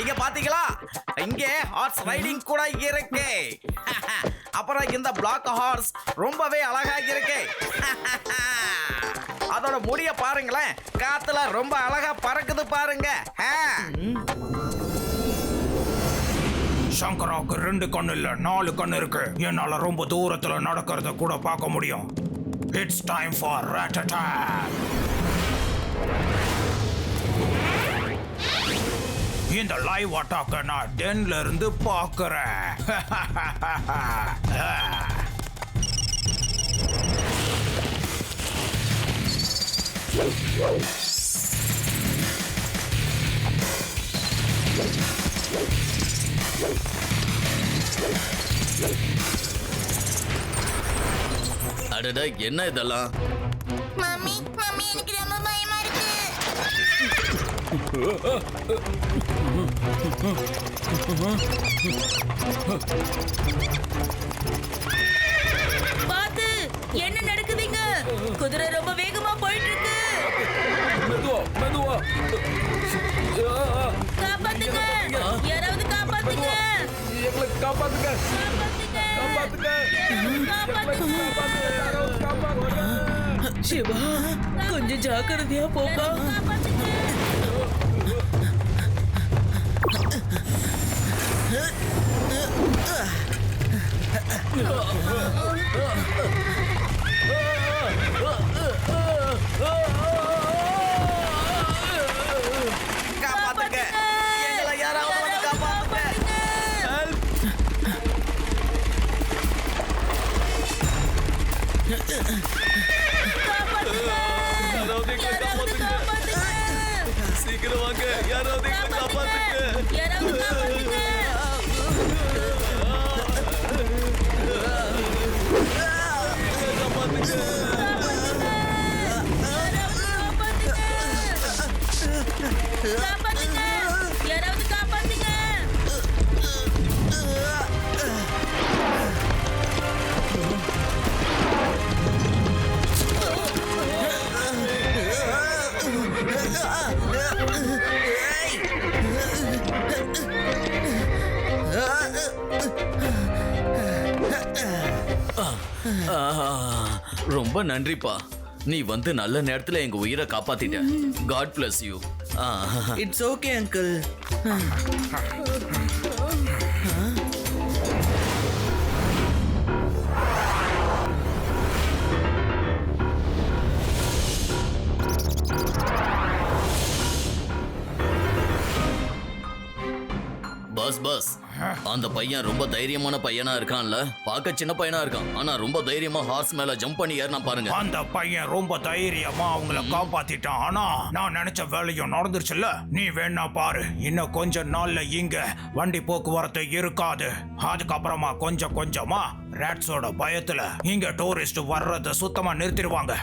இங்க பாத்தீங்களா? இங்க ஹார்ஸ் ரைடிங் கூட இருக்கு. அப்புறம் இந்த பிளாக் ஹார்ஸ் ரொம்பவே அழகா இருக்கு. அதோட முடிய பாருங்களேன். காத்துல ரொம்ப அழகா பறக்குது பாருங்க. சங்கராவுக்கு ரெண்டு கண்ணு இல்ல நாலு கண்ணு இருக்கு. என்னால ரொம்ப தூரத்துல நடக்கிறத கூட பார்க்க முடியும். It's time for rat attack! இந்த லைவ் அட்டாக்க நான் டென்ல இருந்து பார்க்கறேன். அடடா என்ன இதெல்லாம்? மம்மி மம்மி எனக்கு ரொம்ப பயமா இருக்கு. பாத்து என்ன நடக்குதுங்க? குதிரை ரொம்ப வேகமா போயிட்டு இருக்கு மெதுவா மெதுவா. காப்பாத்துங்க. யாராவது காப்பாத்துங்க. எங்களை காப்பாத்துங்க. சிவா கொஞ்சம் ஜாக்கிரதையா போப்பா காப்பாத்துங்க நன்றிப்பா. நீ வந்து நல்ல நேரத்துல எங்க உயிரை காப்பாத்திட்ட. God bless you it's okay uncle bus bus அந்த பையன் ரொம்ப தைரியமான பையனா இருக்கான்ல? பார்க்க சின்ன பையனா இருக்கான். ஆனா ரொம்ப தைரியமா ஹார்ஸ் மேல ஜம்ப் பண்ணி ஏறினா பாருங்க. அந்த பையன் ரொம்ப தைரியமா அவங்கள காப்பாத்திட்டான். ஆனா நான் நினைச்ச வேலையும் நடந்துருச்சுல்ல? நீ வேணா பாரு. இன்னும் கொஞ்ச நாள்ல இங்க வண்டி போக்குவரத்து இருக்காது. அதுக்கப்புறமா கொஞ்சம் கொஞ்சமா ரேட்ஸோட பயத்துல இங்க டூரிஸ்ட் வர்றத சுத்தமா நிறுத்திடுவாங்க.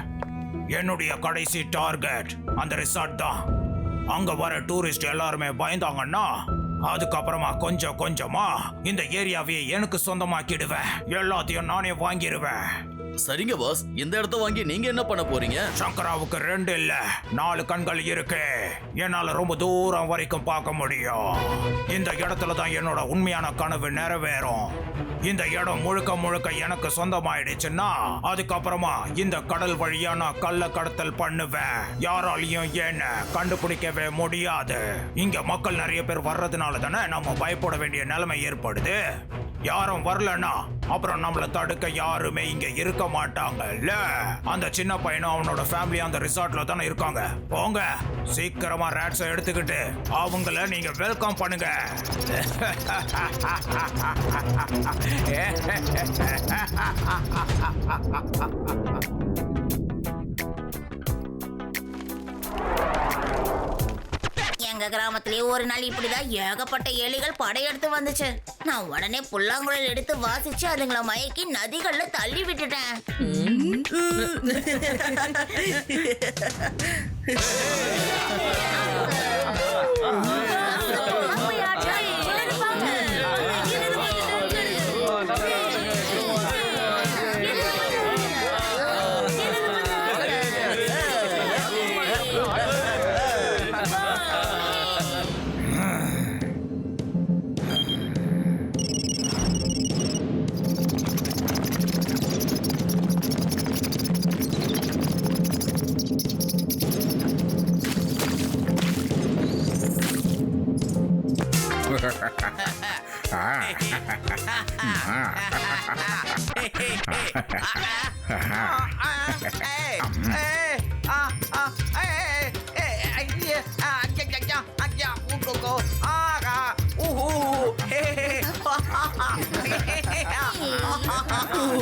என்னுடைய கடைசி டார்கெட் அந்த ரிசார்ட் தான். அங்க வர டூரிஸ்ட் எல்லாருமே பயந்தாங்கன்னா அதுக்கப்புறமா கொஞ்சம் கொஞ்சமா இந்த ஏரியாவையே எனக்கு சொந்தமாக்கிடுவேன். எல்லாத்தையும் நானே வாங்கிடுவேன். சரிங்க பாஸ் இந்த இடத்த வாங்கி நீங்க என்ன பண்ண போறீங்க? சங்கராவுக்கு ரெண்டு இல்ல நாலு கண்கள் இருக்கு. என்னால ரொம்ப தூரம் வரைக்கும் பார்க்க முடியும். இந்த இடத்துல தான் என்னோட உண்மையான கனவு நிறைவேறும். இந்த இடம் முழுக்க முழுக்க எனக்கு சொந்தமாயிடுச்சுன்னா அதுக்கப்புறமா இந்த கடல் வழியா நான் கள்ள கடத்தல் பண்ணுவேன். யாராலையும் என்ன கண்டுபிடிக்கவே முடியாது. இங்க மக்கள் நிறைய பேர் வர்றதுனால தானே நம்ம பயப்பட வேண்டிய நிலைமை ஏற்படுது. யாரும் வரலன்னா அப்புறம் நம்மள தடுக்க யாருமே இங்க இருக்க மாட்டாங்கல்ல? அந்த சின்ன பையனும் அவனோட ஃபேமிலி அந்த ரிசார்ட்ல தானே இருக்காங்க. போங்க. சீக்கிரமா ரேட்ஸை எடுத்துக்கிட்டு அவங்கள நீங்க வெல்கம் பண்ணுங்க. எங்க கிராமத்திலேயே ஒரு நாள் இப்படிதான் ஏகப்பட்ட எலிகள் படையெடுத்து வந்துச்சு. நான் உடனே புல்லாங்குழல் எடுத்து வாசிச்சு அதுங்களை மயக்கி நதிகள்ல தள்ளி விட்டுட்டேன்?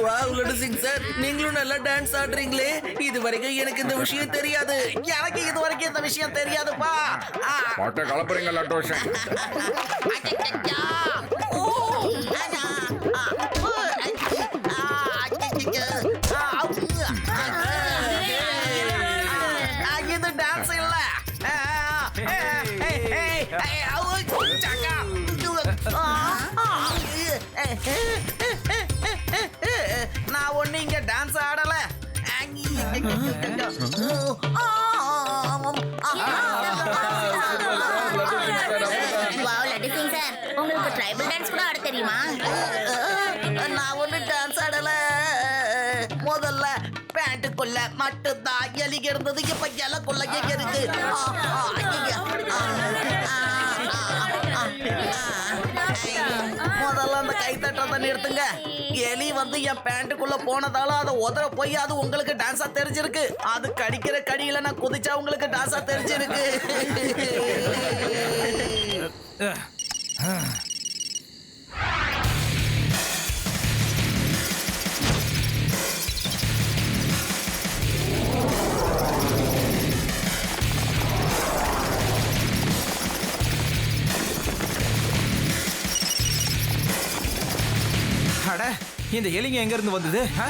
வாவ் லட்டு சிங் சார் நீங்களும் நல்லா டான்ஸ் ஆடுறீங்களே. இது வரைக்கும் எனக்கு இந்த விஷயம் தெரியாது. எனக்கு இது வரைக்கும் இந்த விஷயம் தெரியாதுப்பா. ஆ, போட்டு கலப்புறீங்க லட்டோஷன் நான் ஒண்ணு இங்க டான்ஸ் ஆடல உங்களுக்கு ட்ரைபல் டான்ஸ் கூட ஆட தெரியுமா நான் ஒண்ணு டான்ஸ் ஆடல முதல்ல பேண்ட்டுக்குள்ள மட்டும்தான் எலிக இருந்தது இப்ப இலக்குள்ள எங்க இருக்கு முதல்ல அந்த கை தட்டுறத நிறுத்துங்க. எலி வந்து என் பேண்ட்டுக்குள்ள போனதால அதை உதற போய் அது உங்களுக்கு டான்ஸா தெரிஞ்சிருக்கு. அது கடிக்கிற கடியில நான் குதிச்சா உங்களுக்கு டான்ஸா தெரிஞ்சிருக்கு. அட இந்த எலிங்க எங்க இருந்து வந்தது ஆ?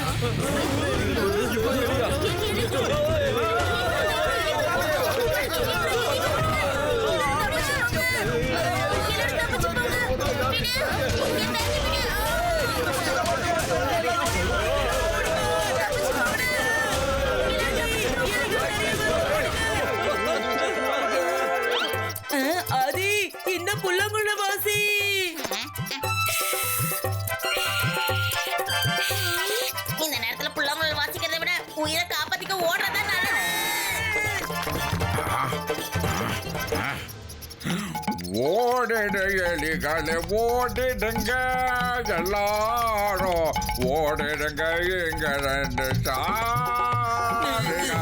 ஆதி இந்த புள்ளங்குள்ள ஓடிடு எலிகளே ஓடிடுங்க எல்லாரும் ஓடிடுங்க இங்க ரெண்டு சாரிங்க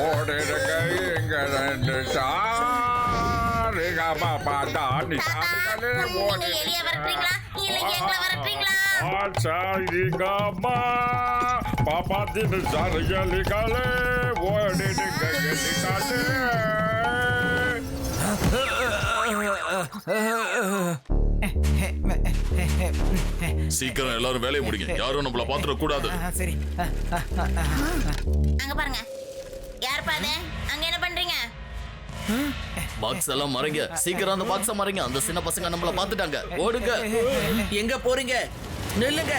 ஓடிடுங்க. ஆ, இங்க ரெண்டு சாரிங்க பாப்பா, தானி சாரிங்களே, நீங்க ஓடிடுங்க. எலிய வரட்டுறீங்களா இல்ல எங்களை வரட்டுறீங்களா ஆச்சாரிங்கம்மா பாப்பாத்தின் சாரிகளிகளே ஓடிடுங்க எலிகளே சீக்கிரம் எல்லாரும் வேலையை முடிங்க. யாரும் நம்மள பாத்துட கூடாது. சரி. அங்க பாருங்க. யார் பாது அங்க என்ன பண்றீங்க? பாக்ஸ் எல்லாம் மறைங்க. சீக்கிரம் அந்த பாக்ஸ மறைங்க. அந்த சின்ன பசங்க நம்மள பாத்துட்டாங்க ஓடுங்க. எங்க போறீங்க? நில்லுங்க.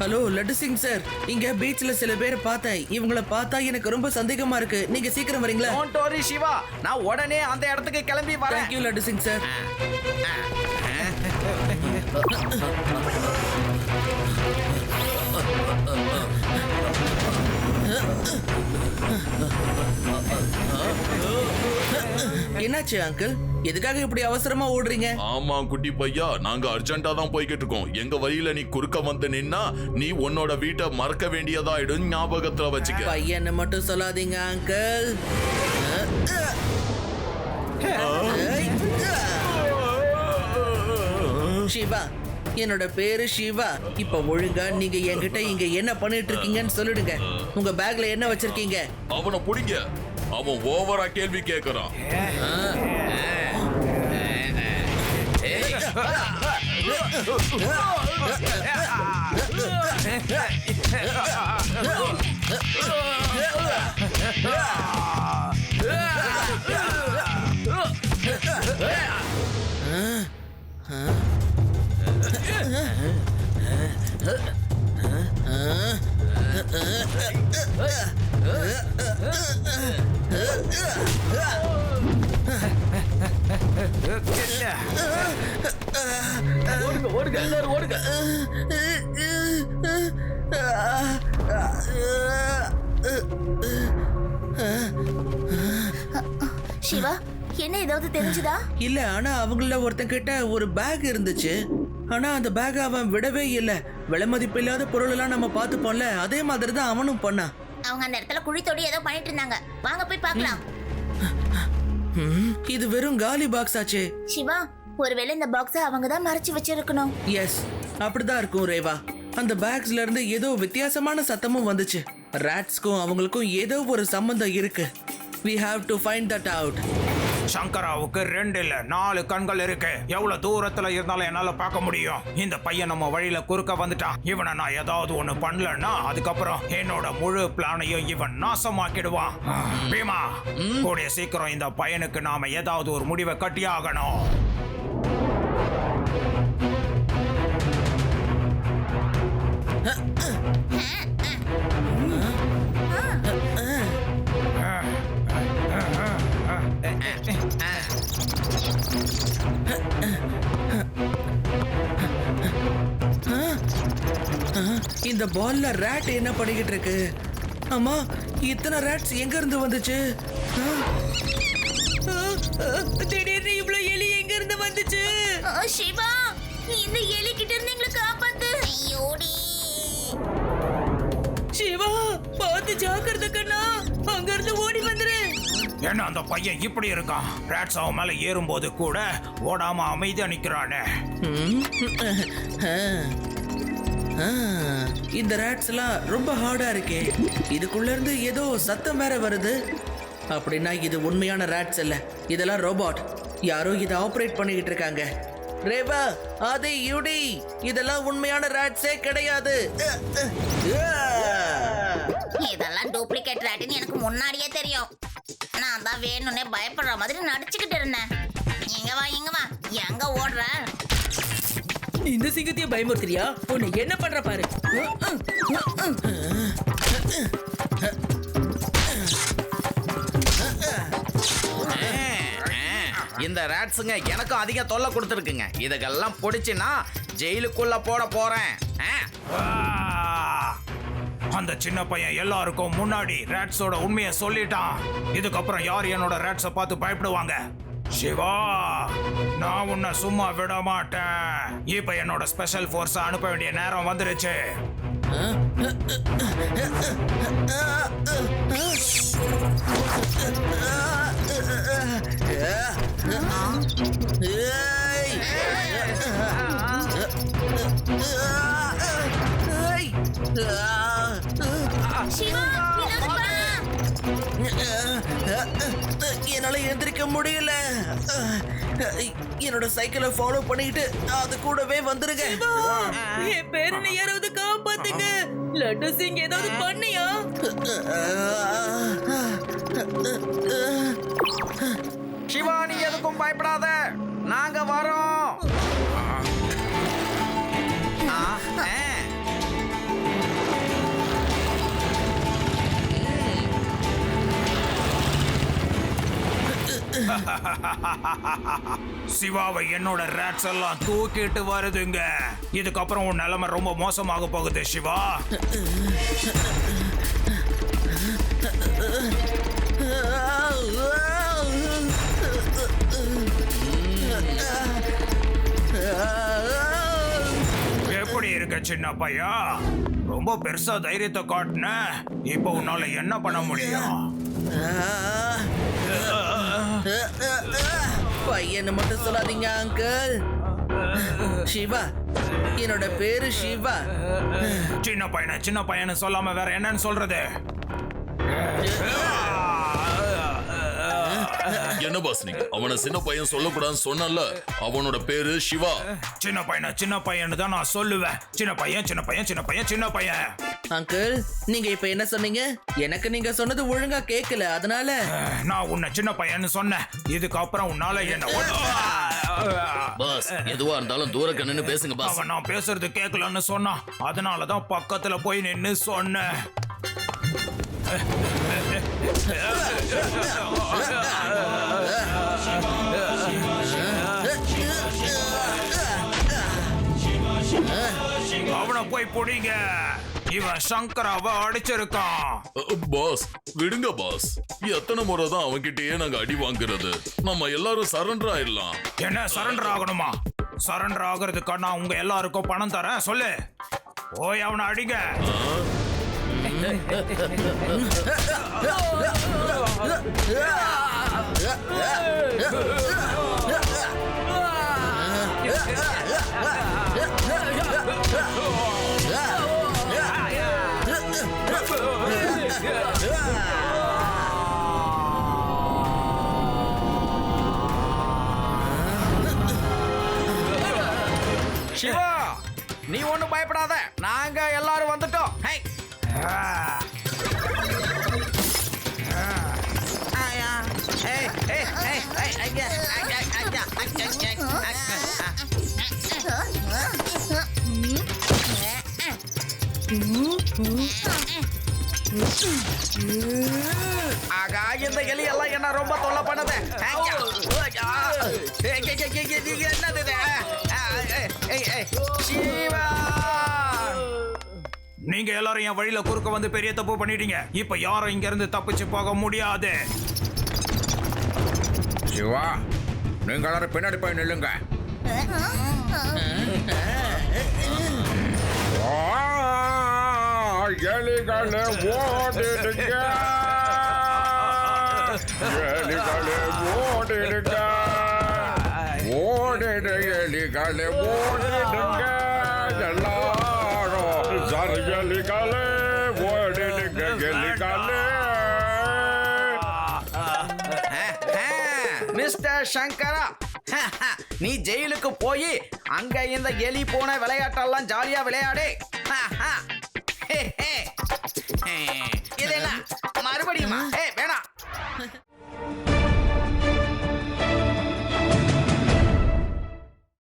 ஹலோ லட்டு சிங் சார் இங்க பீச்ல சில பேரை பார்த்தேன். இவங்கள பார்த்தா எனக்கு ரொம்ப சந்தேகமா இருக்கு. நீங்க சீக்கிரம் வரீங்களா? Don't worry, சிவா நான் உடனே அந்த இடத்துக்கு கிளம்பி வரேன். Thank you Laddu Singh sir என்னாச்சு அங்கிள் எதுக்காக இப்படி அவசரமா ஓடுறீங்க? ஆமா குட்டி பையா. நாங்க அர்ஜென்ட்டா தான் போய்கிட்டு இருக்கோம் எங்க வழியில நீ குறுக்க வந்து நின்னா நீ உன்னோட வீட்டை மறக்க வேண்டியதாயிடும் ஞாபகத்துல வச்சுக்க. பையனை மட்டும் சொல்லாதீங்க அங்கிள் சிவா என்னோட பேரு சிவா. இப்ப ஒழுங்கா நீங்க என்கிட்ட இங்க என்ன பண்ணிட்டு இருக்கீங்கன்னு சொல்லிடுங்க. உங்க பேக்ல என்ன வச்சிருக்கீங்க? அவனை புடிங்க. அவன் ஓவரா கேள்வி கேட்கறான் Huh? ஓடுங்க எல்லாரும் ஓடுங்க. சிவா என்ன ஏதாவது தெரிஞ்சுதா? இல்ல ஆனா அவங்கள ஒருத்தன் கிட்ட ஒரு பேக் இருந்துச்சு. ஆனா அந்த பேக் அவன் விடவே இல்ல. விலை மதிப்பு இல்லாத பொருள் எல்லாம் நம்ம பார்த்துப்போம்ல அதே மாதிரி தான் அவனும் பண்ணான். அவங்க அந்த இடத்துல குழி தோடி ஏதோ பண்ணிட்டு இருந்தாங்க. வாங்க போய் பார்க்கலாம். இது வெறும் காலி பாக்ஸ் ஆச்சு. சிவா ஒருவேளை இந்த பாக்ஸை அவங்க தான் மறைச்சு வச்சிருக்கணும். எஸ் அப்படிதான் இருக்கும் ரேவா. அந்த பேக்ஸ்ல இருந்து ஏதோ வித்தியாசமான சத்தமும் வந்துச்சு. ராட்ஸ்க்கும் அவங்களுக்கும் ஏதோ ஒரு சம்பந்தம் இருக்கு. We have to find that out. சங்கராவுக்கு ரெண்டு இல்ல நாலு கண்கள் இருக்கு. எவ்வளவு தூரத்துல இருந்தாலும் என்னால பார்க்க முடியும். இந்த பையன் நம்ம வழியில குறுக்க வந்துட்டான். இவனை நான் ஏதாவது ஒண்ணு பண்ணலன்னா அதுக்கப்புறம் என்னோட முழு பிளானையும் இவன் நாசமாக்கிடுவான். பீமா கூடிய சீக்கிரம் இந்த பையனுக்கு நாம ஏதாவது ஒரு முடிவை கட்டியாகணும். இந்த பால்ல ரேட் என்ன பண்ணிக்கிட்டு இருக்கு? ஆமா இத்தனை ரேட்ஸ் எங்க இருந்து வந்துச்சு? திடீர்னு இவ்வளவு எலி எங்க இருந்து வந்துச்சு? ஆ, சிவா இந்த எலி கிட்ட இருந்து எங்களை காப்பாத்து. ஐயோடி. சிவா பார்த்து ஜாக்கிரதை கண்ணா. அங்க இருந்து ஓடி வந்துரு. என்ன அந்த பையன் இப்படி இருக்கான்? ராட்ஸ் அவன் மேல ஏறும்போது கூட ஓடாம அமைதியா நிக்கிறானே. இந்த ரேட்ஸ் எல்லாம் ரொம்ப ஹார்டா இருக்கே. இதுக்குள்ள இருந்து ஏதோ சத்தம் வேற வருது. அப்படின்னா இது உண்மையான ரேட்ஸ் இல்ல இதெல்லாம் ரோபோட் யாரோ இதை ஆப்ரேட் பண்ணிக்கிட்டு இருக்காங்க. ரேவா அது யுடி இதெல்லாம் உண்மையான ரேட்ஸே கிடையாது. அ, இதெல்லாம் டூப்ளிகேட் ராட்டின்னு எனக்கு முன்னாடியே தெரியும். நான் தான் வேணும்னே பயப்படுற மாதிரி நடிச்சுக்கிட்டு இருந்தேன். இங்க வா இங்க வா. எங்க ஓடுற? இந்த சிங்கத்தையே பயமுறுத்துறியா? உன்னை என்ன பண்ற பாரு. இந்த ராட்ஸுங்க எனக்கும் அதிக தொல்லை கொடுத்துருக்குங்க. இதுக்கெல்லாம் பிடிச்சின்னா ஜெயிலுக்குள்ள போட போறேன்! அந்த சின்ன பையன் எல்லாருக்கும் முன்னாடி ரேட்ஸோட உண்மையை சொல்லிட்டான். இதுக்கப்புறம் யார் என்னோட ரேட்ஸை பார்த்து பயப்படுவாங்க? சிவா நான் உன்னை சும்மா விட மாட்டேன் இப்ப என்னோட ஸ்பெஷல் ஃபோர்ஸ் அனுப்ப வேண்டிய நேரம் வந்துருச்சு ஏய்! ஏய்! சிவா என்னால எந்திரிக்க முடியல. என்னோட சைக்கிளை ஃபாலோ பண்ணிட்டு அது கூடவே வந்துருங்க. என் பேரனை யாராவது காப்பாத்துங்க. லட்டு சிங் ஏதாவது பண்ணியா? சிவா நீ எதுக்கும் பயப்படாத. நாங்க வரோம். ஆ, ஆ. சிவாவை என்னோட ரேட்ஸ் எல்லாம் தூக்கிட்டு வருதுங்க. இதுக்கப்புறம் உன் நிலைமை ரொம்ப மோசமாக போகுது சிவா. எப்படி இருக்க சின்ன பையா? ரொம்ப பெருசா தைரியத்தை காட்டுன. இப்போ உன்னால என்ன பண்ண முடியும்? பையனை மட்டும் சொல்லாதீங்க அங்கிள் சிவா என்னோட பேரு சிவா. சின்ன பையனை சின்ன பையனை சொல்லாம வேற என்னன்னு சொல்றது? என்ன பாஸ் நீங்க அவனை சின்ன பையன் சொல்லக்கூடாதுன்னு சொன்னல அவனோட பேரு சிவா. சின்ன பையனை சின்ன பையன்னு தான் நான் சொல்லுவேன். சின்ன பையன் சின்ன பையன் சின்ன பையன் சின்ன பையன். அங்கிள் நீங்க இப்ப என்ன சொன்னீங்க? எனக்கு நீங்க சொன்னது ஒழுங்கா கேட்கல அதனால. நான் உன்னை சின்ன பையன்னு சொன்னேன். இதுக்கப்புறம் உன்னால என்ன பாஸ் எதுவா இருந்தாலும் தூர கண்ணுன்னு பேசுங்க பாஸ் அவன் நான் பேசுறது கேட்கலன்னு சொன்னான். அதனால தான் பக்கத்துல போய் நின்னு சொன்னேன். போய் பிடிங்க. இவன் சங்கராவை அடிச்சிருக்கான். பாஸ் விடுங்க பாஸ். எத்தனை முறை தான் அவன்கிட்டயே நாங்க அடி வாங்குறது? நம்ம எல்லாரும் சரண்டர் ஆயிடலாம். என்ன சரண்டர் ஆகணுமா? சரண்டர் ஆகுறதுக்கு நான் உங்க எல்லாருக்கும் பணம் தரேன்? சொல்லு. போய் அவனை அடிங்க. சிவா பயப்படாத. நாங்க எல்லாரும் வந்துட்டோம். ஹை. ஆகா இந்த எலி எல்லாம் என்ன ரொம்ப தொல்லை பண்ணுது? என்னது ஏய், ஏய், சிவா நீங்க எல்லாரும் என் வழியில குறுக்க வந்து பெரிய தப்பு பண்ணிட்டீங்க. இப்ப யாரும் இங்க இருந்து தப்பிச்சு போக முடியாது. சிவா நீங்க எல்லாரும் பின்னாடி போய் நில்லுங்க. எலிகளே ஓடிடுங்க. எலிகளே ஓடிடுங்க. ஓடிடு ஓடிடுங்க எல்லாரும். சரி எலிகளே ஓடிடுங்க எலிகளே மிஸ்டர் சங்கரா. நீ ஜெயிலுக்கு போய் அங்க இந்த எலி போன விளையாட்டெல்லாம் ஜாலியா விளையாடு. இது என்ன மறுபடியுமா